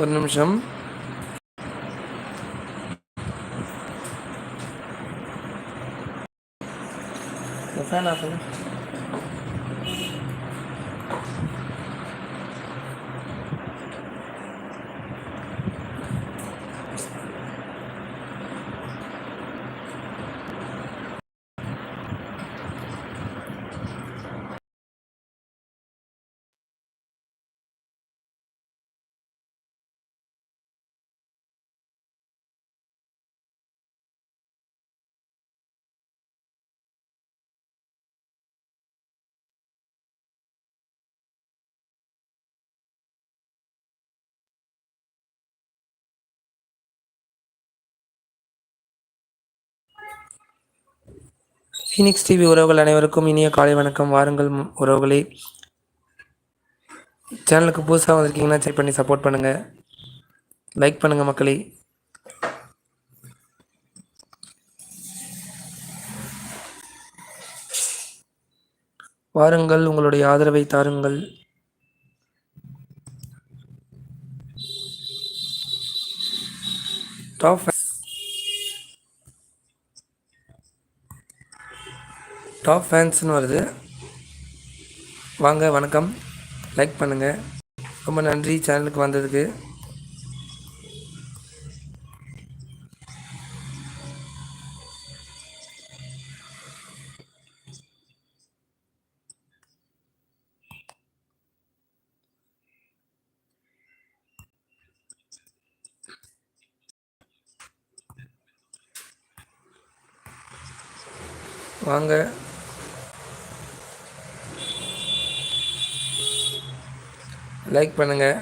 والنمشم وثلاثة Phoenix TV உறவுகள் அனைவருக்கும் இனிய காலை வணக்கம் வாருங்கள் உறவுகளே சேனலுக்கு புதுசாக வந்திருக்கீங்கன்னா செக் பண்ணி சப்போர்ட் பண்ணுங்கள் லைக் பண்ணுங்கள் மக்களே வாருங்கள் உங்களுடைய ஆதரவை தாருங்கள் டாப் டாப் ஃபேன்ஸ்னு வருது வாங்க வணக்கம் லைக் பண்ணுங்கள் ரொம்ப நன்றி சேனலுக்கு வந்ததுக்கு வாங்க லைக் பண்ணுங்கள்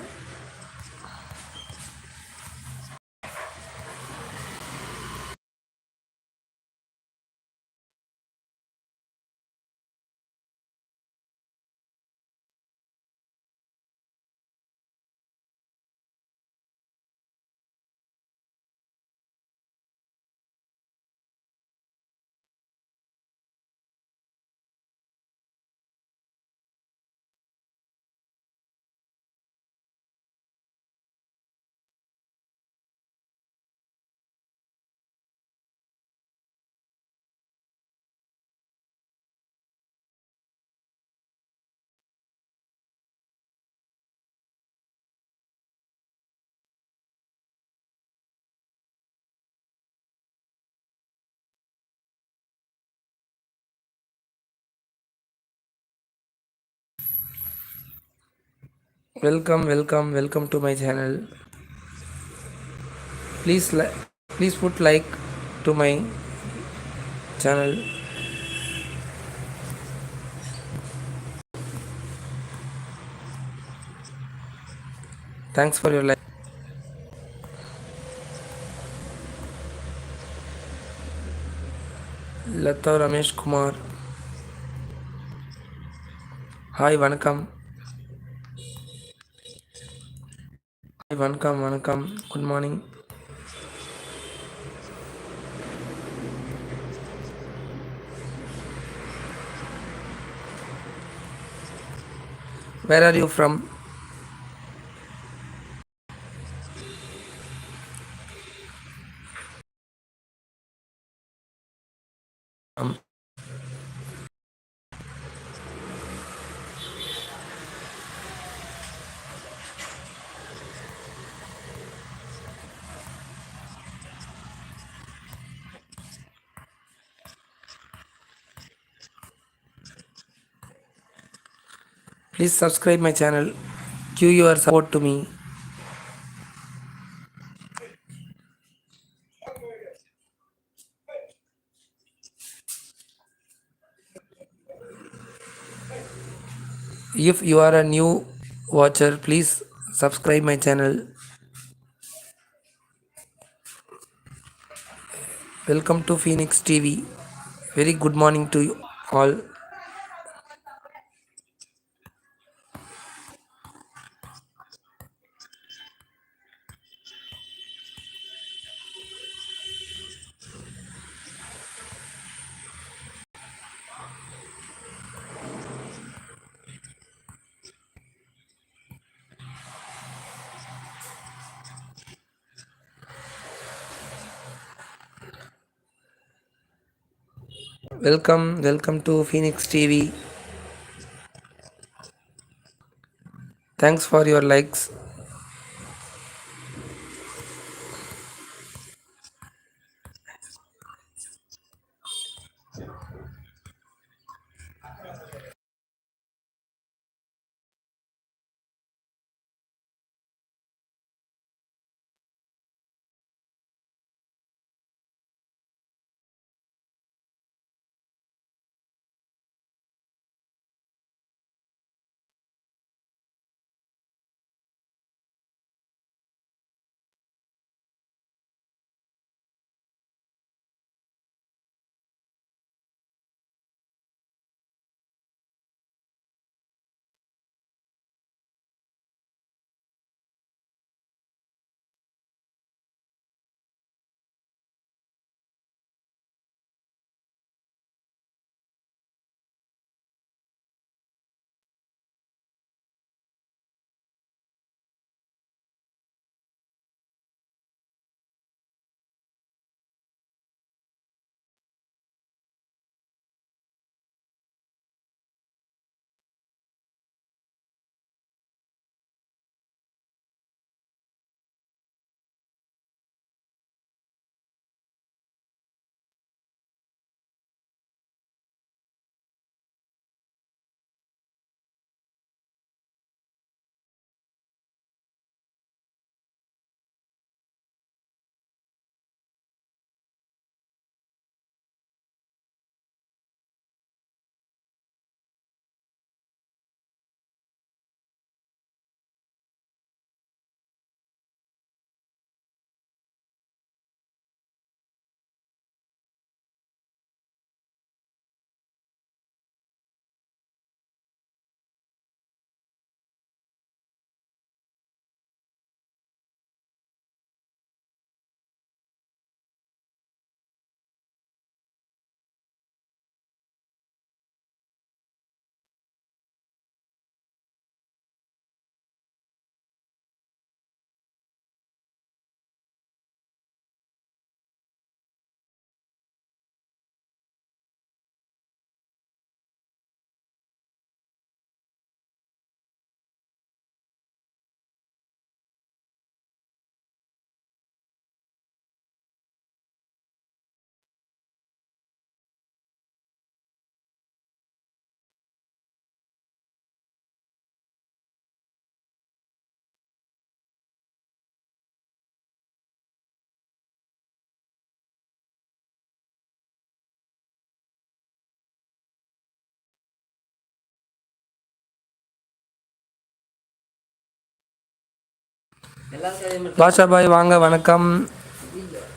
welcome welcome welcome to my channel please please put like to my channel thanks for your like Latha Ramesh Kumar. Hi, welcome. வணக்கம் வணக்கம் good morning where are you from Please subscribe my channel. Give your support to me. If you are a new watcher, please subscribe my channel. Welcome to Phoenix TV. Very good morning to you all. Welcome to Phoenix TV. Thanks for your likes. Basha Bhai வாங்க வணக்கம்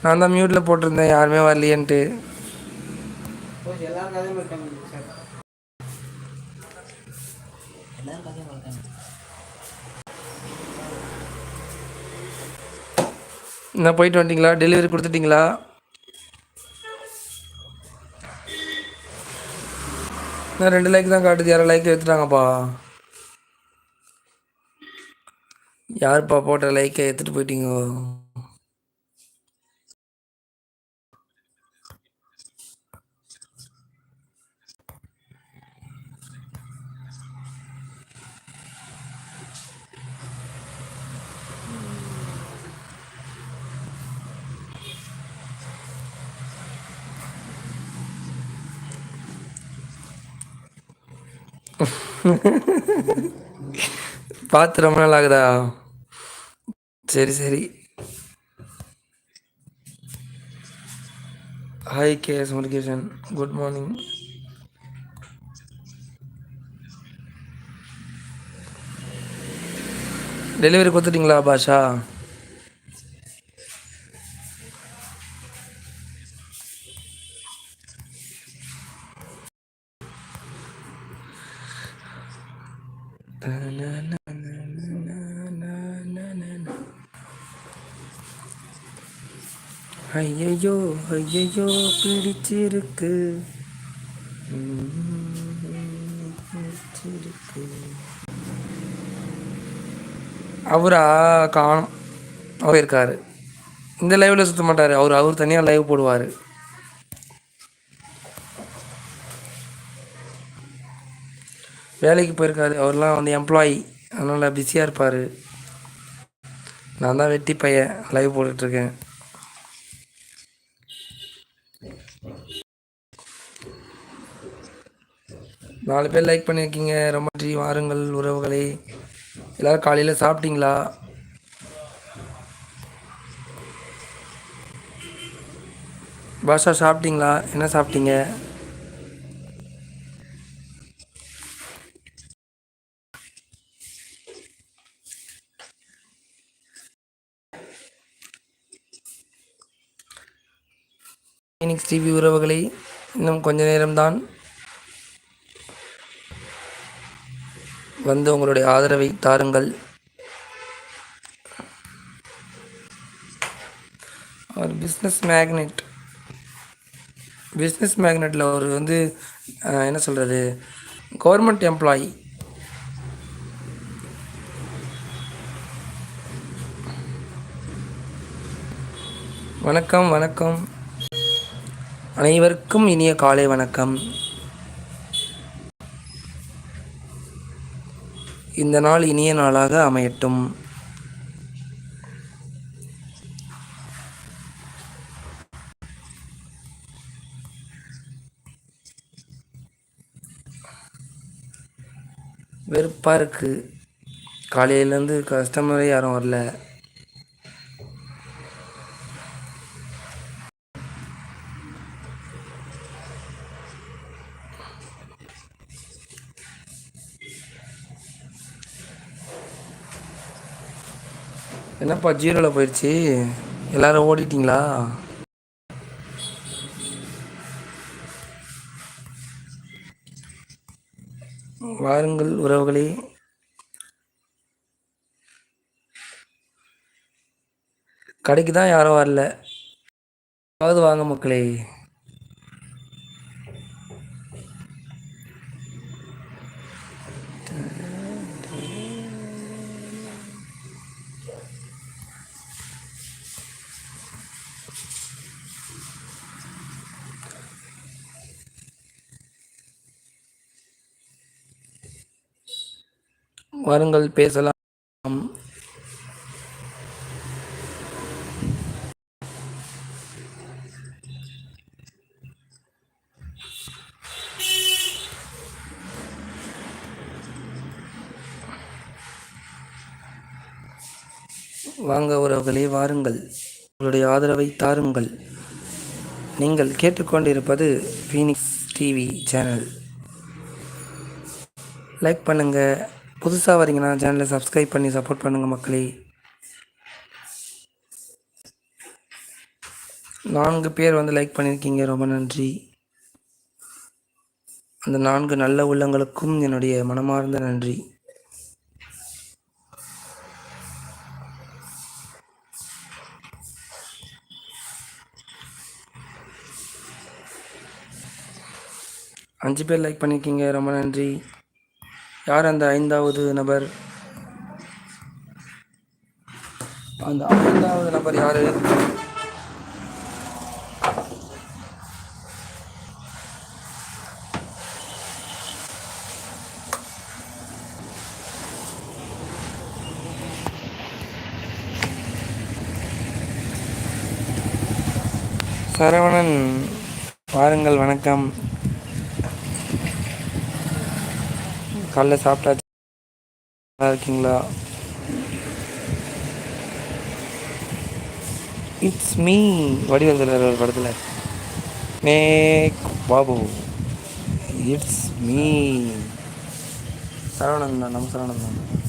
நான் தான் மியூட்டில் போட்டிருந்தேன் யாருமே வரலையன்ட்டு என்ன போயிட்டு வந்தீங்களா delivery கொடுத்துட்டிங்களா நான் ரெண்டு லைக் தான் காட்டுது யாரும் லைக் எடுத்துட்டாங்கப்பா யாருப்பா போட்ட லைக்கை எடுத்துட்டு போயிட்டீங்க பார்த்து ரொம்ப நாள் ஆகுதா சரி சரி hi K S Murugesan good morning delivery கொடுத்துட்டிங்களா Basha ஐயையோ பிடிச்சிருக்கு அவரா காணும் அவர் இருக்காரு இந்த லைவில் சுத்த மாட்டாரு அவர் அவர் தனியாக லைவ் போடுவார் வேலைக்கு போயிருக்காரு அவர்லாம் வந்து எம்ப்ளாயி அதனால பிஸியாக இருப்பார் நான் தான் வெட்டி பையன் லைவ் போட்டுட்ருக்கேன் நாலு பேர் லைக் பண்ணியிருக்கீங்க ரொம்ப நன்றி வாருங்கள் உறவுகளை எல்லோரும் காலையில் சாப்பிட்டீங்களா பாஷா சாப்பிட்டீங்களா என்ன சாப்பிட்டீங்க ஃபீனிக்ஸ் டிவி உறவுகளை இன்னும் கொஞ்ச நேரம்தான் வந்து உங்களுடைய ஆதரவை தாருங்கள் அவர் பிஸ்னஸ் மேக்னெட் பிஸ்னஸ் மேக்னெட்டில் அவர் வந்து என்ன சொல்கிறது கவர்மெண்ட் எம்ப்ளாயி வணக்கம் வணக்கம் அனைவருக்கும் இனிய காலை வணக்கம் இந்த நாள் இனிய நாளாக அமையட்டும் வெறுப்பாக இருக்குது காலையிலேருந்து கஸ்டமரே யாரும் வரல என்னப்பா ஜீரோவில் போயிடுச்சு எல்லாரும் ஓடிட்டிங்களா வாருங்கள் உறவுகளே கடைக்கு தான் யாரும் வரல வாங்க மக்களே வாருங்கள் பேசலாம் வாங்க உறவுகளே வாருங்கள் உங்களுடைய ஆதரவை தாருங்கள் நீங்கள் கேட்டுக்கொண்டிருப்பது ஃபீனிக்ஸ் டிவி சேனல் லைக் பண்ணுங்கள் புதுசாக வரீங்கன்னா சேனலை சப்ஸ்கிரைப் பண்ணி சப்போர்ட் பண்ணுங்கள் மக்களே நான்கு பேர் வந்து லைக் பண்ணியிருக்கீங்க ரொம்ப நன்றி அந்த நான்கு நல்ல உள்ளங்களுக்கும் என்னுடைய மனமார்ந்த நன்றி அஞ்சு பேர் லைக் பண்ணியிருக்கீங்க ரொம்ப நன்றி யார் அந்த ஐந்தாவது நபர் அந்த ஐந்தாவது நபர் யார் சரவணன் வாருங்கள் வணக்கம் காலைல சாப்பிட்டாச்சு நல்லா இருக்கீங்களா இட்ஸ் மீ வடிவந்தர் ஒரு படத்தில் me Babu it's me Saravanan நம்ம சரவணன் தான்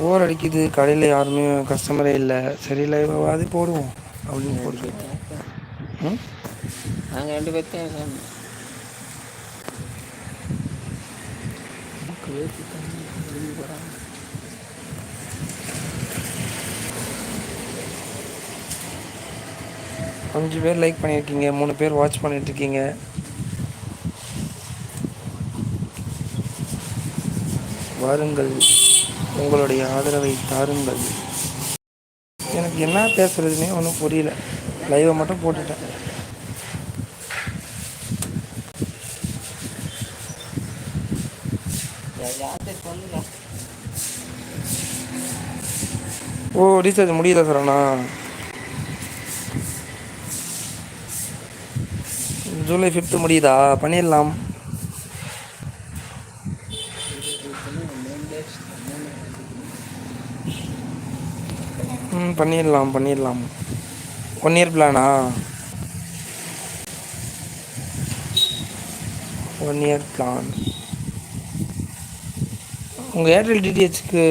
போர் அடிக்குது கடையில் யாருமே கஸ்டமரே இல்லை சரி அது போடுவோம் அப்படின்னு போட்டு ம் நாங்கள் ரெண்டு பேர்த்தையும் அஞ்சு பேர் லைக் பண்ணியிருக்கீங்க மூணு பேர் வாட்ச் பண்ணிட்டுருக்கீங்க வாருங்கள் உங்களுடைய ஆதரவை தாருங்கள் எனக்கு என்ன பேசுறதுன்னே ஒன்றும் புரியல லைவை மட்டும் போட்டுட்டேன் ஓ ரீசார்ஜ் முடியல சார் அண்ணா ஜூலை ஃபிஃப்த்து முடியுதா பண்ணிடலாம் பண்ணிடலாம் பண்ணிடலாம் ஒன் இயர் பிளானா ஒன் இயர் பிளான் உங்கள் ஏர்டெல் டிடிஹெச்க்கு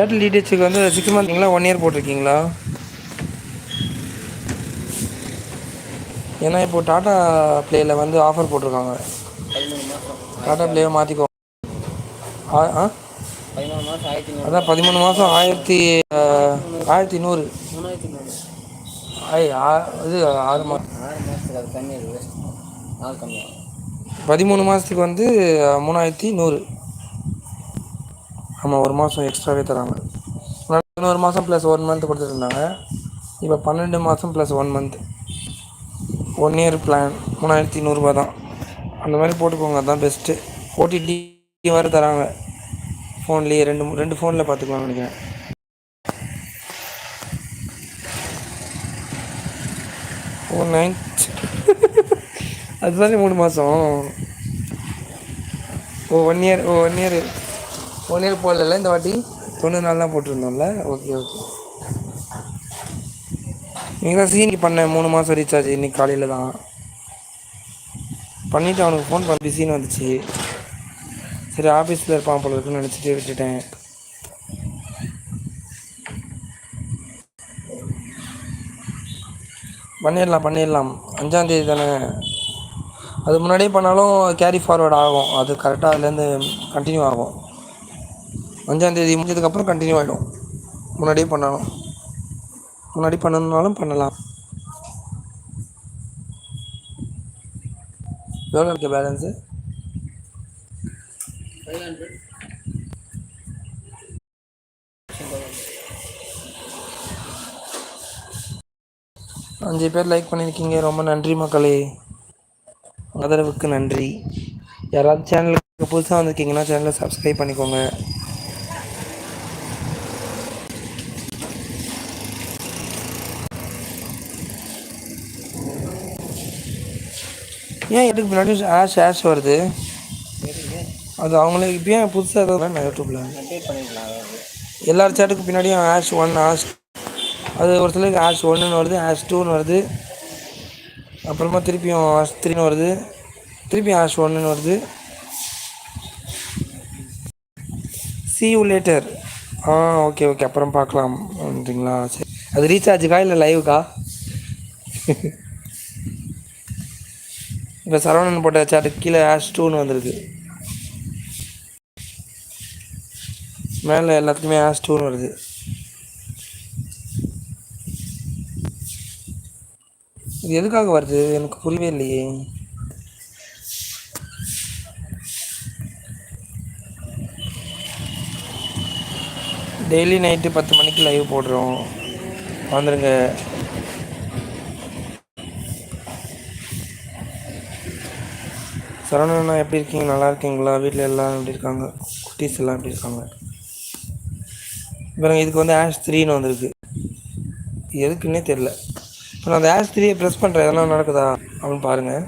ஏர்டெல் டிடிஹெச்சுக்கு வந்து சிக்ஸ் மந்த்ங்களா ஒன் இயர் போட்டிருக்கீங்களா ஏன்னா இப்போ டாடா ப்ளேயில் வந்து ஆஃபர் போட்டிருக்காங்க டாடா ப்ளேவை மாற்றிக்கோ ஆ அதான் பதிமூணு மாதம் ஆயிரத்தி ஆயிரத்தி நூறு இது ஆறு மாதம் பதிமூணு மாதத்துக்கு வந்து மூணாயிரத்தி நூறு ஆமாம் ஒரு மாதம் எக்ஸ்ட்ராவே தராங்க இன்னொரு மாதம் ப்ளஸ் ஒன் மந்த் இருந்தாங்க இப்போ பன்னெண்டு மாதம் plus one month one year plan மூணாயிரத்தி நூறுரூபா தான் அந்த மாதிரி போட்டுக்கோங்க அதுதான் பெஸ்ட்டு ஓடிடி வேறு தராங்க ஃபோன்லேயே ரெண்டு ரெண்டு ஃபோனில் பார்த்துக்கலாம்னு நினைக்கிறேன் ஃபோர் நைன்த் அதுதானே மூணு மாதம் ஓ one year oh one year one year போடல இந்த வாட்டி தொண்ணூறு நாள் தான் போட்டிருந்தோம்ல ஓகே ஓகே நீங்கள் சீனி பண்ணேன் மூணு மாதம் ரீசார்ஜ் இன்றைக்கி காலையில் தான் பண்ணிவிட்டு அவனுக்கு ஃபோன் பண்ண பிஸின்னு வந்துச்சு சரி ஆஃபீஸில் இருப்பான் போல இருக்குன்னு நினச்சிட்டு விட்டுட்டேன் பண்ணிடலாம் பண்ணிடலாம் அஞ்சாந்தேதி தானே அது முன்னாடியே பண்ணாலும் கேரி ஃபார்வர்ட் ஆகும் அது கரெக்டாக அதுலேருந்து கண்டினியூ ஆகும் அஞ்சாந்தேதி முடிஞ்சதுக்கப்புறம் கண்டினியூ ஆகிடும் முன்னாடியே பண்ணாலும் முன்னாடி பண்ணணுனாலும் பண்ணலாம் எவ்வளோ இருக்கு பேலன்ஸு அஞ்சு பேர் லைக் பண்ணியிருக்கீங்க ரொம்ப நன்றி மக்களே ஆதரவுக்கு நன்றி யாராவது சேனலுக்கு புதுசாக வந்திருக்கீங்கன்னா சேனலை சப்ஸ்கிரைப் பண்ணிக்கோங்க ஏன் எதுக்கு பின்னாடி ஆஷ் ஆஷ் வருது அது அவங்களே இப்போ ஏன் புதுசாக தான் நான் யூடியூப்பில் எல்லா சேட்டுக்கு பின்னாடியும் ஆஷ் ஒன் ஆஷ் அது ஒரு சிலருக்கு ஆஷ் ஒன்றுன்னு வருது ஆஷ் டூன்னு வருது அப்புறமா திருப்பியும் ஆஷ் த்ரீன்னு வருது திருப்பியும் ஆஷ் ஒன்றுன்னு வருது see you later ah okay okay அப்புறம் பார்க்கலாம் அப்படிங்களா சரி அது ரீசார்ஜுக்கா இல்லை லைவுக்கா இப்போ சரவணன் போட்ட சாட்டுக்கு கீழே ஆஷ் டூன்னு வந்துருக்கு மேலே எல்லாத்துக்குமே ஆஷ் டூன்னு வருது இது எதுக்காக வருது எனக்கு புரியவே இல்லையே டெய்லி நைட்டு பத்து மணிக்கு லைவ் போடுறோம் வந்துடுங்க சரவணண்ணா எப்படி இருக்கீங்க நல்லா இருக்கீங்களா வீட்டில் எல்லாம் எப்படி இருக்காங்க குட்டீஸ் எல்லாம் எப்படி இருக்காங்க இப்போ இதுக்கு வந்து ஆஷ் த்ரீன்னு வந்திருக்கு எதுக்குன்னே தெரில இப்போ நான் அந்த ஆஷ் த்ரீயை ப்ரெஸ் பண்ணுறேன் எதனால் நடக்குதா அப்படின்னு பாருங்கள்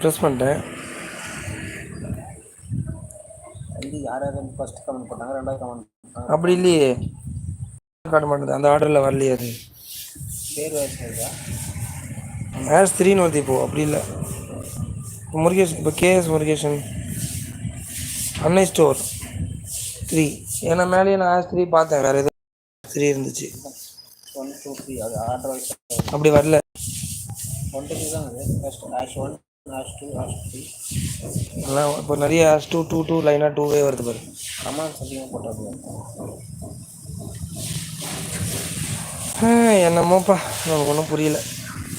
ப்ரெஸ் பண்ணிட்டேன் அப்படி இல்லையே காட்ட மாட்டேங்குது அந்த ஆர்டரில் வரலையே அது ஆஷ் த்ரீன்னு வருது இப்போது அப்படி இல்லை இப்போ முருகேஷ் இப்போ கேஎஸ் முருகேஷன் அன்னை ஸ்டோர் த்ரீ ஏன்னா மேலேயே நான் ஆஸ் த்ரீ பார்த்தேன் வேறு எதுவும் த்ரீ இருந்துச்சு ஒன் டூ த்ரீ அது ஆர்டர் அப்படி வரல ஒன் டூ த்ரீ தான் அது first hash one hash two hash three எல்லாம் இப்போ நிறைய ஆஷ் டூ டூ டூ லைனாக டூவே வருது பாரு அமௌண்ட் அதிகமாக போட்டாங்க என்னமோப்பா நமக்கு ஒன்றும் புரியல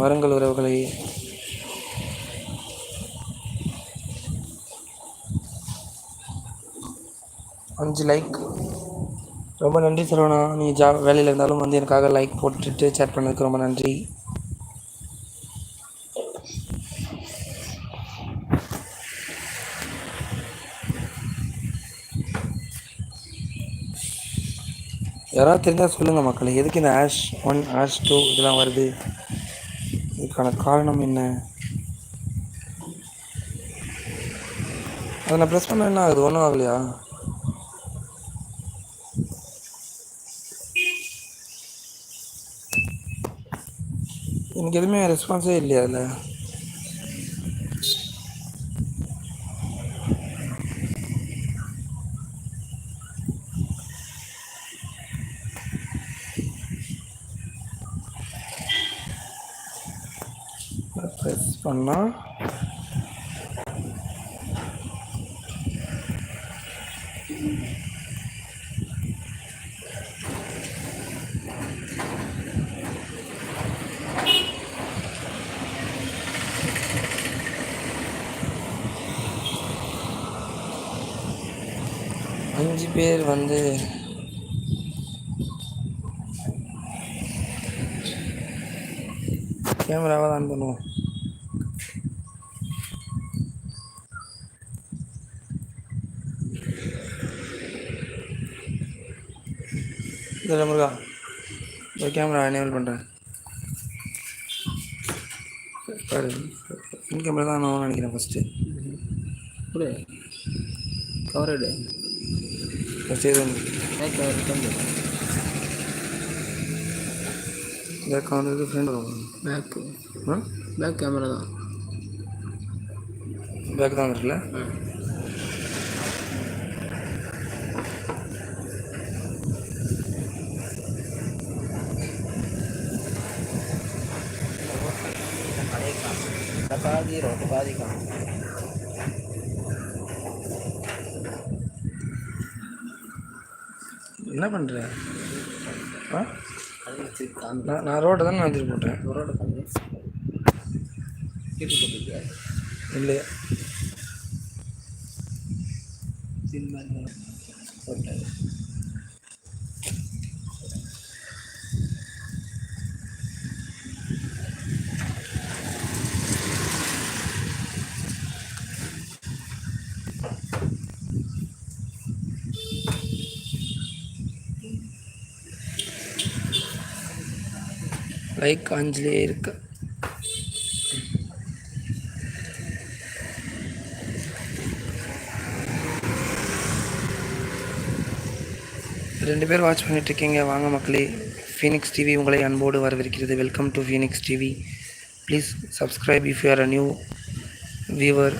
வாருங்கள் உறவுகளை அஞ்சு லைக் ரொம்ப நன்றி சரவணா நீ ஜா வேலையில் இருந்தாலும் வந்து எனக்காக லைக் போட்டுட்டு சேட் பண்ணதுக்கு ரொம்ப நன்றி யாராவது தெரிஞ்சால் சொல்லுங்கள் மக்கள் எதுக்கு இந்த ஆஷ் ஒன் ஆஷ் டூ இதெல்லாம் வருது இதற்கான காரணம் என்ன அதை நான் ப்ரெஸ் பண்ண என்ன ஆகுது ஒன்றும் ஆகலையா எனக்கு எதுவுமே ரெஸ்பான்ஸே இல்லையா அதில் பண்ணால் அஞ்சு பேர் வந்து கேமராவை தான் பண்ணுவோம் தெரியல முருகா இந்த கேமரா எனேபிள் பண்ணுறேன் இந்த கேமரா தான் நான் நினைக்கிறேன் ஃபஸ்ட்டு ஒரு கவர் எடு ஃபஸ்ட் பேக் கவர் ஃப்ரெண்ட் வரும் பேக்கு பேக் கேமரா தான் பேக் தான் இருக்குல்ல பாதி ரோட்டு பாதி காணும் என்ன பண்ணுற நான் நான் ரோட்டை தானே நான் திருப்பி போட்டேன் ரோட்டை தானே திருப்பி போட்டுருக்கேன் இல்லையா பைக் காஞ்சிலே இருக்கு ரெண்டு பேர் வாட்ச் பண்ணிட்டு இருக்கீங்க வாங்க மக்களே ஃபீனிக்ஸ் டிவி உங்களை அன்போடு வரவிருக்கிறது welcome to Phoenix TV please subscribe if you are a new viewer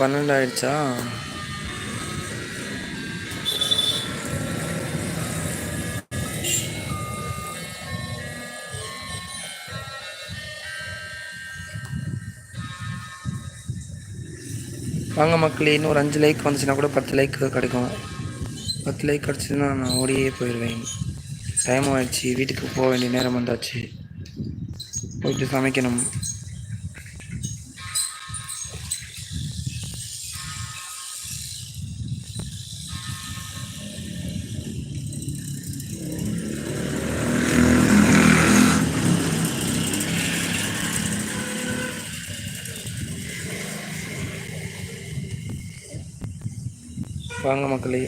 பன்னெண்டு ஆயிடுச்சா வாங்க மக்கள் இன்னும் ஒரு அஞ்சு லைக் வந்துச்சுன்னா கூட பத்து லைக் கிடைக்கும் பத்து லைக் கிடச்சிதுன்னா நான் ஓடியே போயிடுவேன் டைம் ஆயிடுச்சு வீட்டுக்கு போக வேண்டிய நேரம் வந்தாச்சு போயிட்டு சமைக்கணும் வாங்க மக்களே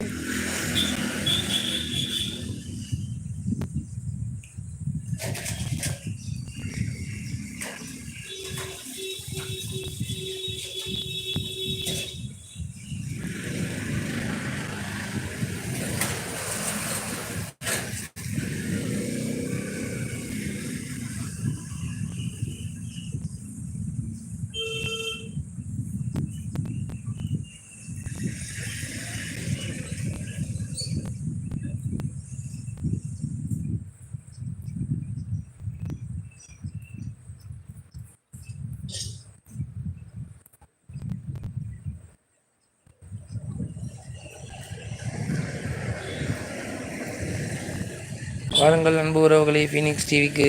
வாருங்கள் அன்பு உறவுகளே ஃபீனிக்ஸ் டிவிக்கு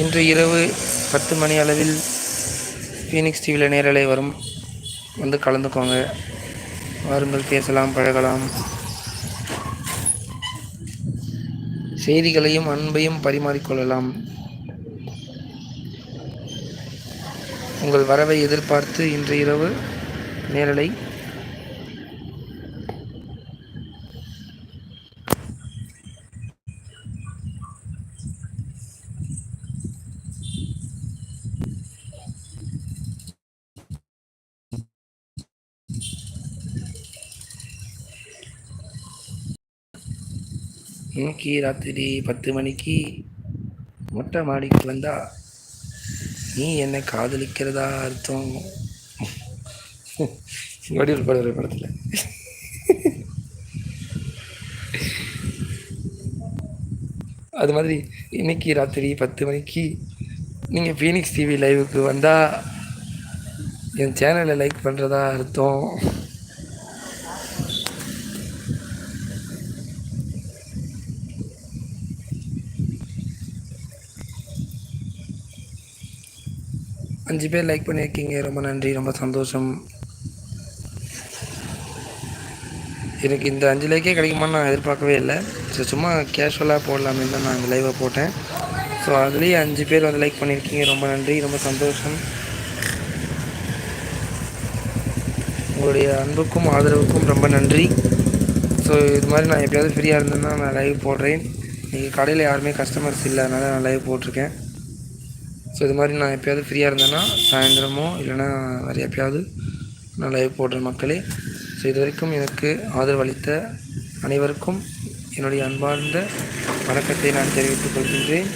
இன்று இரவு பத்து மணி அளவில் ஃபீனிக்ஸ் டிவியில் நேரலை வரும் வந்து கலந்துக்கோங்க வாருங்கள் பேசலாம் பழகலாம் செய்திகளையும் அன்பையும் பரிமாறிக்கொள்ளலாம் உங்கள் வரவை எதிர்பார்த்து இன்று இரவு நேரலை இன்னைக்கு ராத்திரி பத்து மணிக்கு மொட்டை மாடிக்கு வந்தா நீ என்னை காதலிக்கிறதா அர்த்தம் வடிவில் படுற படத்தில் அது மாதிரி இன்னைக்கு ராத்திரி பத்து மணிக்கு நீங்கள் ஃபீனிக்ஸ் டிவி லைவுக்கு வந்தால் என் சேனலை லைக் பண்ணுறதா அர்த்தம் அஞ்சு பேர் லைக் பண்ணியிருக்கீங்க ரொம்ப நன்றி ரொம்ப சந்தோஷம் எனக்கு இந்த அஞ்சு லைக்கே கிடைக்குமான்னு நான் எதிர்பார்க்கவே இல்லை ஸோ சும்மா கேஷுவலாக போடலாமே தான் நான் அந்த லைவை போட்டேன் ஸோ அதுலேயே அஞ்சு பேர் வந்து லைக் பண்ணியிருக்கீங்க ரொம்ப நன்றி ரொம்ப சந்தோஷம் உங்களுடைய அன்புக்கும் ஆதரவுக்கும் ரொம்ப நன்றி ஸோ இது மாதிரி நான் எப்படியாவது ஃப்ரீயாக இருந்தேன்னா நான் லைவ் போடுறேன் இன்றைக்கி கடையில் யாருமே கஸ்டமர்ஸ் இல்லை அதனால் நான் லைவ் போட்டிருக்கேன் ஸோ இது மாதிரி நான் எப்போயாவது ஃப்ரீயாக இருந்தேன்னா சாயந்தரமோ இல்லைன்னா வேறு எப்பயாவது நான் லைவ் போடுற மக்களே ஸோ இது வரைக்கும் எனக்கு ஆதரவு அளித்த அனைவருக்கும் என்னுடைய அன்பார்ந்த வணக்கத்தை நான் தெரிவித்துக் கொள்கின்றேன்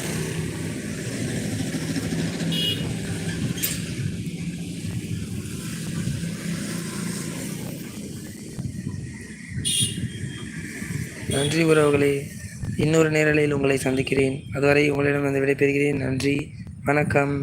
நன்றி உறவுகளே இன்னொரு நேரலையில் உங்களை சந்திக்கிறேன் அதுவரை உங்களிடம் வந்து விடைபெறுகிறேன் நன்றி வணக்கம்